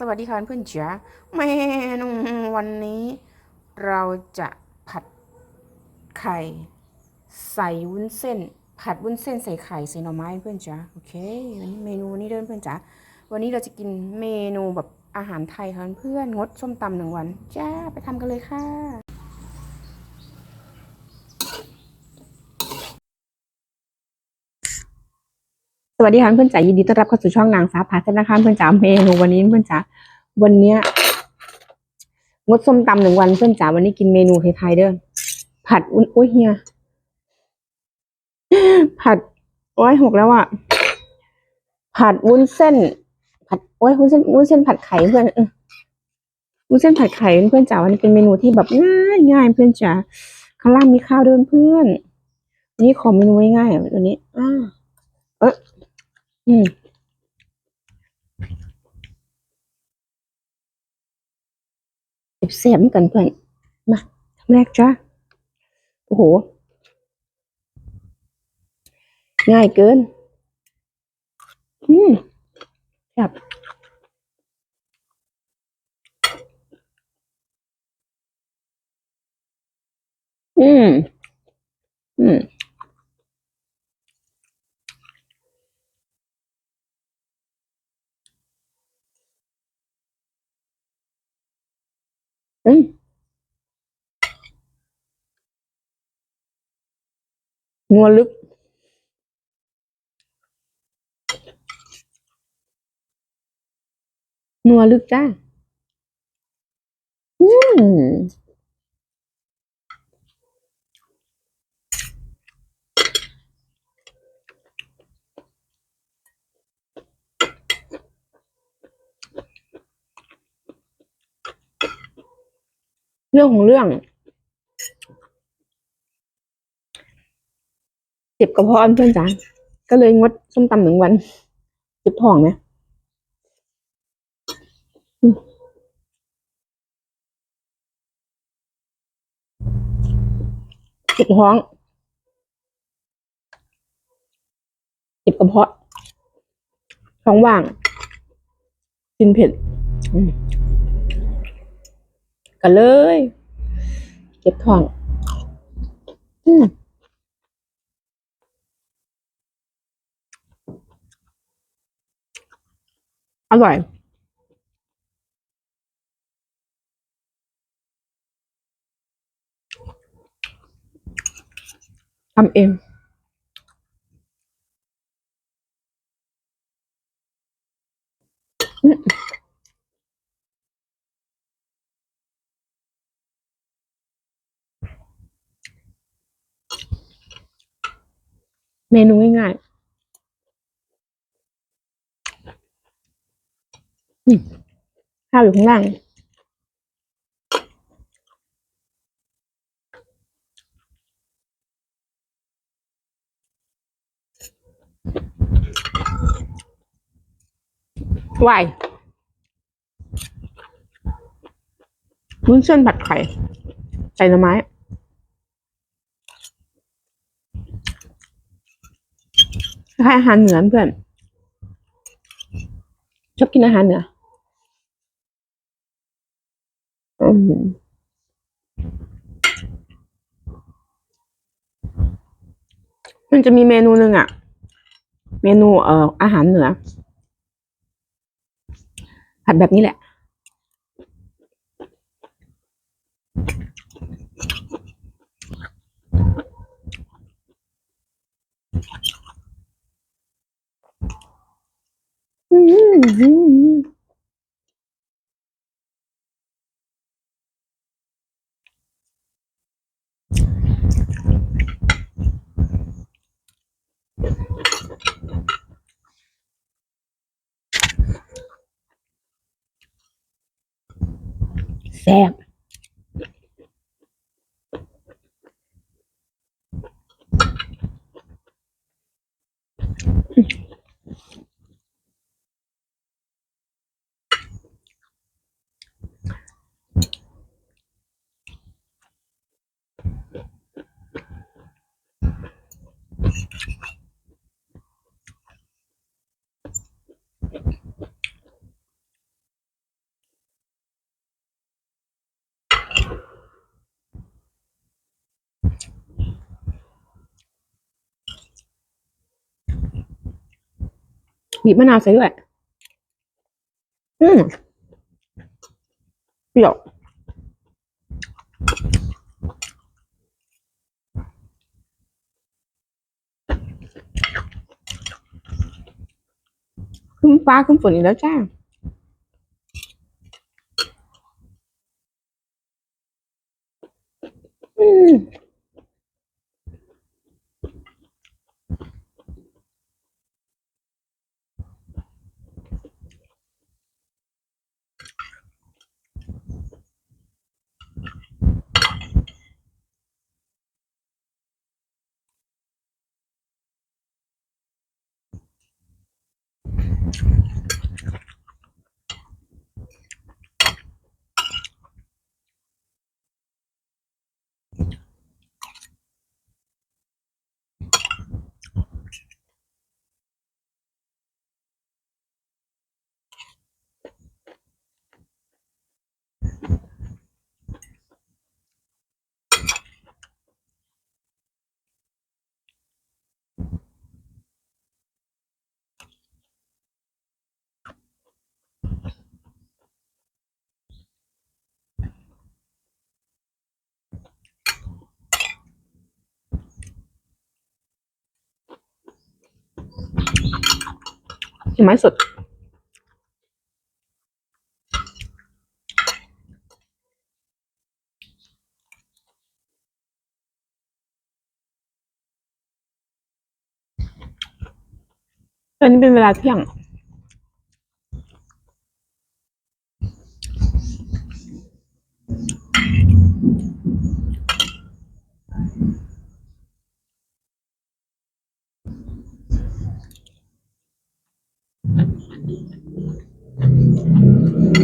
สวัสดีค่ะเพื่อนจ๋าเมนูวันนี้เราจะผัดไข่ใส่วุ้นเส้น ผัดวุ้นเส้นใส่ไข่ใส่หน่อไม้เพื่อนจ๋าโอเควันนี้เมนูนี้เดินเพื่อนจ๋าวันนี้เราจะกินเมนูแบบอาหารไทยค่ะเพื่อนงดส้มตำหนึ่งวันจ้าไปทำกันเลยค่ะ สวัสดีค่ะเพื่อนจ๋ายินดีต้อนรับเข้าสู่ช่องนางฟ้าพาเส้นนะคะเพื่อนจ๋าเมนูวันนี้เพื่อนจ๋าวันเนี้ยงดส้มตำหนึ่งวันเพื่อนจ๋าวันนี้กินเมนูไทยๆเด้อผัดอุ้นโอ้ยเฮียผัดโอ้ยหกแล้วอะผัดวุ้นเส้น ผัดโอ้ยวุ้นเส้นวุ้นเส้นผัดไข่เพื่อนวุ้นเส้นผัดไข่เพื่อนจ๋าวันนี้เป็นเมนูที่แบบง่ายง่ายเพื่อนจ๋าข้างล่างมีข้าวเดินเพื่อนนนี้ขอเมนูง่ายๆวันนี้อ่าเออ อืมเสียบๆกันเพื่อนมาคำแรกจ้าโอ้โหง่ายเกิน อืมครับอืม อืม อืม นัวลึก นัวลึกจ้าอืมเรื่องของเรื่อง เจ็บ กระเพาะเพื่อนจ้าก็เลยงดส้มตำหนึ่งวันเจ็บท้องไหมเจ็บท้องเจ็บกระเพาะท้องว่าง กินเผ็ดอืมก็เลย เจ็บท้อง อืม ร่อยทำเองเมนูง่ายๆอืม ข้าวอยู่ข้างล่างวายวุ้นเส้นผัดไข่ ใส่หน่อไม้ คล้ายอาหารเหนือเพื่อน ชอบกินอาหารเหนืออื มันจะมีเมนูหนึ่งอะเมนูเอ่ออาหารเหนือ ผัดแบบนี้แหละอืม Sam. บีบมะนาวใส่ด้วย อืมเปรี้ยวขึ้นฟ้าขึ้นฝนอีกแล้วจ้าอืม เห็นไม้สด ตอนนี้เป็นเวลาเที่ยง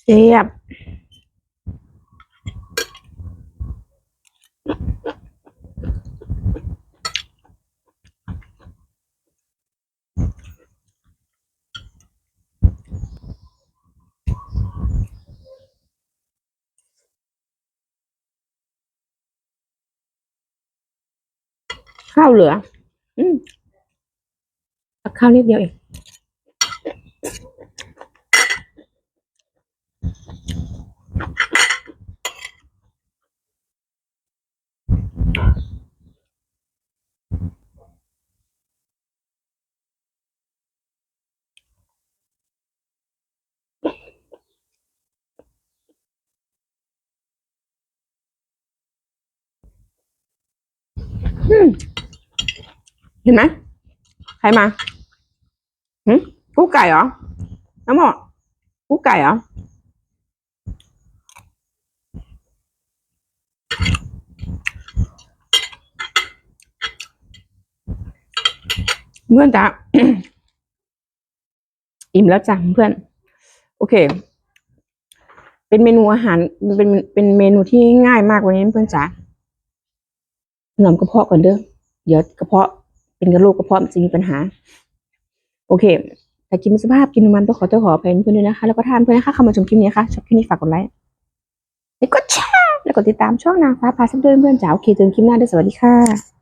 เสียบ ข้าวเหลือ อืมตักข้าวนิดเดียวเองอืมเห็นไหมใครมาหืมกุ๊กไก่เหรอ น้ำหมอกกุไก่เหรอ เพื่อนจ้ะอิ่มแล้วจ้ะเพื่อน โอเค เป็นเมนูอาหาร เป็นเป็นเมนูที่ง่ายมากวันนี้เพื่อนจ๋าหนอมกระเพาะก่อนเด้อ เดี๋ยวกระเพาะ เป็นกระโหลกกระเพาะมันจะมีปัญหา โอเคแต่กินสภาพกินมันต้องขอตัวขออภัยเพื่อนด้วยนะคะ แล้วก็ทานเพื่อนนะคะเข้ามาชมคลิปนี้ค่ะชอบคลิปนี้ฝากกดไลค์แล้วก็แชร์แล้วกดติดตามช่องนางฟ้าพาสักเดือนเพื่อนจ๋าโอเคเจอกันคลิปหน้าด้วยสวัสดีค่ะ